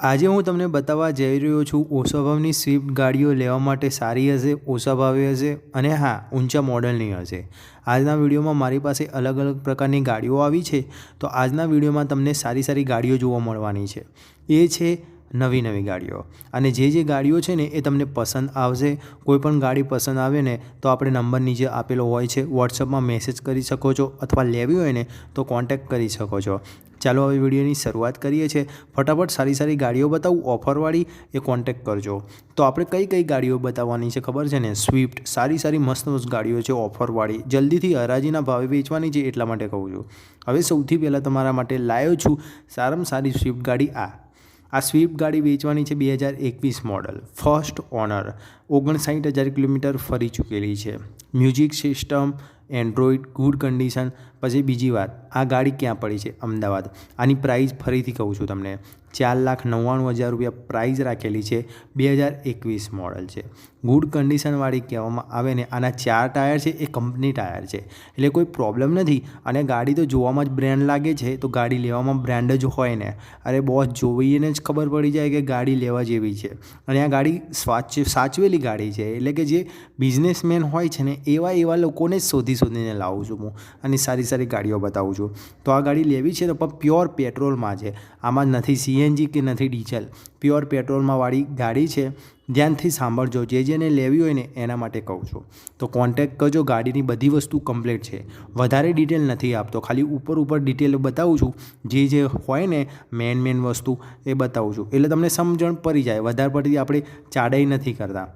આજે હું તમને બતાવવા જઈ રહ્યો છું ઓછા ભાવની સ્વિફ્ટ ગાડીઓ લેવા માટે સારી હશે, ઓછા ભાવે હશે અને હા, ઊંચા મોડલની હશે. આજના વિડીયોમાં મારી પાસે અલગ અલગ પ્રકારની ગાડીઓ આવી છે, તો આજના વિડીયોમાં તમને સારી સારી ગાડીઓ જોવા મળવાની છે. એ છે નવી નવી ગાડીઓ. અને જે જે ગાડીઓ છે ને એ તમને પસંદ આવશે, કોઈ પણ ગાડી પસંદ આવે ને, તો આપણે નંબર નીચે આપેલો હોય છે વોટ્સઅપમાં મેસેજ કરી શકો છો અથવા લેવી હોય ને, તો કોન્ટેક્ટ કરી શકો છો. ચાલો હવે વિડીયોની શરૂઆત કરીએ છીએ. ફટાફટ સારી સારી ગાડીઓ બતાવું, ઓફરવાળી એ કોન્ટેક્ટ કરજો. તો આપણે કઈ કઈ ગાડીઓ બતાવવાની છે ખબર છે ને? સ્વિફ્ટ સારી સારી મસ્ત મસ્ત ગાડીઓ છે ઓફરવાળી. જલ્દીથી હરાજીના ભાવે વેચવાની છે એટલા માટે કહું છું. હવે સૌથી પહેલાં તમારા માટે લાવ્યો છું સારામાં સારી સ્વિફ્ટ ગાડી આ. આ સ્વિફ્ટ ગાડી વેચવાની છે બે હજાર એકવીસ મોડલ, ફર્સ્ટ ઓનર, ઓગણસાઠ હજાર કિલોમીટર ફરી ચૂકેલી છે. Music system android good condition પછી બીજી વાત, આ ગાડી ક્યાં પડી છે? અમદાવાદ. આની પ્રાઇઝ ફરીથી કહું છું તમને. ચાર લાખ નવ્વાણું હજાર રૂપિયા પ્રાઇઝ રાખેલી છે, બે હજાર એકવીસ મોડલ છે. ગુડ કન્ડિશનવાળી કહેવામાં આવે ને, આના ચાર ટાયર છે, એ કંપની ટાયર છે. એટલે કોઈ પ્રોબ્લેમ નથી. અને ગાડી તો જોવામાં જ બ્રાન્ડ લાગે છે, તો ગાડી લેવામાં બ્રાન્ડ જ હોય ને. અરે બોસ જોઈને જ ખબર પડી જાય કે ગાડી લેવા જેવી છે. અને આ ગાડી સ્વાચ, સાચવેલી ગાડી છે. એટલે કે જે બિઝનેસમેન હોય છે ને, એવા એવા લોકોને જ શોધી શોધીને લાવું છું હું. અને સારી સારી ગાડીઓ બતાવું છું. તો આ ગાડી લેવી છે તો પણ પ્યોર પેટ્રોલમાં છે. આમાં નથી સીએનજી કે નથી ડીઝલ. પ્યોર પેટ્રોલમાં વાળી ગાડી છે. ધ્યાનથી સાંભળજો. જે જેને લેવી હોય ને એના માટે કહું છું. તો કોન્ટેક્ટ કરજો. ગાડીની બધી વસ્તુ કમ્પ્લીટ છે. વધારે ડિટેલ નથી આપતો. ખાલી ઉપર ઉપર ડિટેલ બતાવું છું. જે જે હોય ને મેન મેન વસ્તુ એ બતાવું છું. એટલે તમને સમજણ પડી જાય. વધારે પડતી આપણે ચાડાઈ નથી કરતા.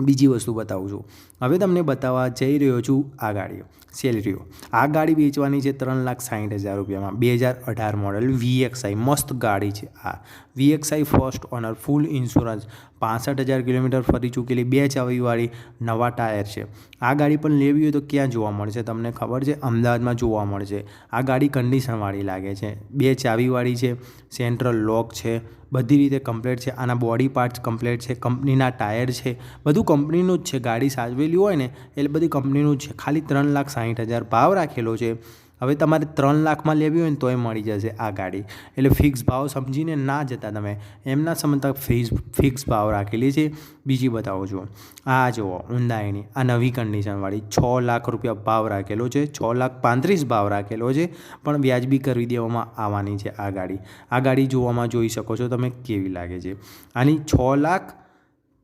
બીજી વસ્તુ બતાવું છું. હવે તમને બતાવવા જઈ રહ્યો છું આ ગાડીઓ. સેલેરીઓ આ ગાડી વેચવાની છે ત્રણ લાખ સાઠ હજાર રૂપિયામાં. બે હજાર અઢાર મોડલ વીએક્સઆઈ મસ્ત ગાડી છે આ. VXI first owner full insurance પાસઠ હજાર કિલોમીટર ફરી ચૂકેલી, બે ચાવીવાળી નવા ટાયર છે. આ ગાડી પણ લેવી હોય તો ક્યાં જોવા મળશે? તમને ખબર છે? અમદાવાદમાં જોવા મળશે. આ ગાડી કન્ડિશનવાળી લાગે છે. બે ચાવીવાળી છે સેન્ટ્રલ લોક છે, બધી રીતે કમ્પ્લેટ છે. આના બોડી પાર્ટ્સ કમ્પ્લેટ છે કંપનીના ટાયર છે. બધું કંપનીનું જ છે, ગાડી સાચવેલી હોય ને એટલે બધી કંપનીનું જ છે. ખાલી ત્રણ લાખ સાઠ હજાર ભાવ રાખેલો છે. હવે તમારે ત્રણ લાખમાં લેવી હોય ને તોય મળી જશે આ ગાડી. એટલે ફિક્સ ભાવ સમજીને ના જતા તમે. એમના સમજતા ફિક્સ ફિક્સ ભાવ રાખેલી છે. બીજી બતાવો છો. આ જુઓ, ઊંડાઈની, આ નવી કન્ડિશનવાળી છ લાખ રૂપિયા ભાવ રાખેલો છે. છ લાખ પાંત્રીસ ભાવ રાખેલો છે. પણ વ્યાજબી કરી દેવામાં આવવાની છે આ ગાડી. આ ગાડી જોવામાં જોઈ શકો છો તમે કેવી લાગે છે. આની છ લાખ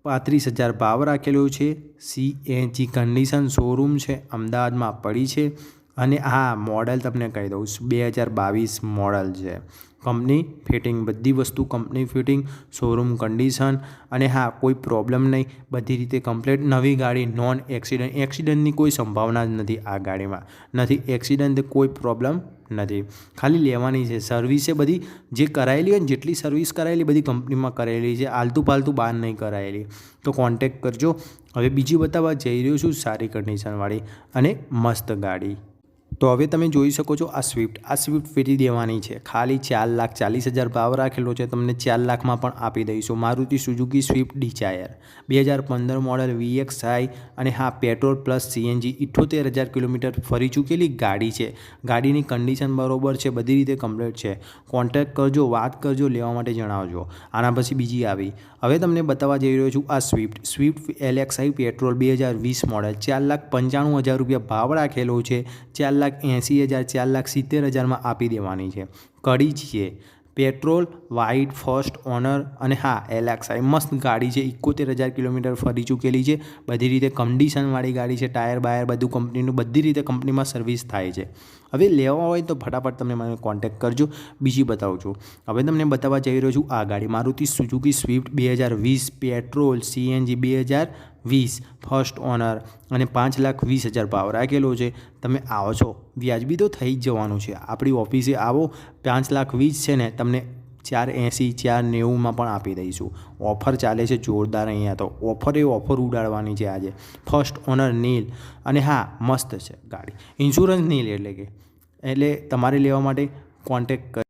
પાંત્રીસ હજાર ભાવ રાખેલો છે. સી એનજી કન્ડિશન શોરૂમ છે, અમદાવાદમાં પડી છે અને હા મોડલ તમને કહી દઉં, બે હજાર બાવીસ મોડલ છે. કંપની ફિટિંગ બધી વસ્તુ કંપની ફિટિંગ શોરૂમ કન્ડિશન અને હા, કોઈ પ્રોબ્લેમ નહીં. બધી રીતે કમ્પ્લીટ નવી ગાડી નોન એક્સિડન્ટ એક્સિડન્ટની કોઈ સંભાવના જ નથી આ ગાડીમાં. નથી એક્સિડન્ટ કોઈ પ્રોબ્લેમ નથી. ખાલી લેવાની છે. સર્વિસે બધી જે કરાયેલી હોય ને, જેટલી સર્વિસ કરાયેલી, બધી કંપનીમાં કરાયેલી છે. આલતુ પાલતુ બહાર નહીં કરાયેલી. તો કોન્ટેક કરજો. હવે બીજી બતાવવા જઈ રહ્યો છું સારી કન્ડિશનવાળી અને મસ્ત ગાડી. તો હવે તમે જોઈ શકો છો આ સ્વિફ્ટ આ સ્વિફ્ટ ફેરી દેવાની છે. ખાલી ચાર લાખ ચાલીસ હજાર ભાવ રાખેલો છે. તમને ચાર લાખમાં પણ આપી દઈશું. મારુતિ સુઝુકી સ્વિફ્ટ ડિઝાયર બે હજાર પંદર મોડલ વીએક્સઆઈ અને હા પેટ્રોલ પ્લસ સીએનજી ઇઠ્ઠોતેર હજાર કિલોમીટર ફરી ચૂકેલી ગાડી છે. ગાડીની કન્ડિશન બરોબર છે. બધી રીતે કમ્પ્લીટ છે. કોન્ટેક્ટ કરજો, વાત કરજો, લેવા માટે જણાવજો. આના પછી બીજી આવી. હવે તમને બતાવવા જઈ રહ્યો છું આ સ્વિફ્ટ સ્વિફ્ટ એલેક્સઆઈ પેટ્રોલ બે હજાર વીસ મોડલ ચાર લાખ પંચાણું હજાર રૂપિયા ભાવ રાખેલો છે. ચાર લાખ લાખ એંસી હજાર, ચાર લાખ સિત્તેર હજારમાં આપી દેવાની છે. કડી છીએ પેટ્રોલ વાઇટ ફર્સ્ટ ઓનર અને હા એલેક્સાઈ મસ્ત ગાડી છે. ઇકોતેર હજાર કિલોમીટર ફરી ચૂકેલી છે. બધી રીતે કન્ડિશનવાળી ગાડી છે. ટાયર, બાયર બધું કંપનીનું બધી રીતે કંપનીમાં સર્વિસ થાય છે. હવે લેવા હોય તો ફટાફટ તમે મને કોન્ટેક્ટ કરજો. બીજી બતાવું છું. હવે તમને બતાવવા જઈ રહ્યો છું આ ગાડી. મારુતિ સુઝુકી સ્વિફ્ટ બે હજાર વીસ, પેટ્રોલ, સીએનજી બે હજાર વીસ ફર્સ્ટ ઓનર અને પાંચ લાખ વીસ હજાર ભાવ રાખેલો છે. તમે આવો છો. વ્યાજબી તો થઈ જ જવાનું છે. આપણી ઓફિસે આવો. પાંચ લાખ વીસ છે ને તમને ચાર એંસી, ચાર નેવુંમાં પણ આપી દઈશું. ઓફર ચાલે છે જોરદાર અહીંયા તો. ઓફર એ ઓફર ઉડાડવાની છે આજે. First owner nil. અને હા, મસ્ત છે ગાડી. ઇન્સ્યોરન્સ નીલ એટલે કે. એટલે તમારે લેવા માટે કોન્ટેક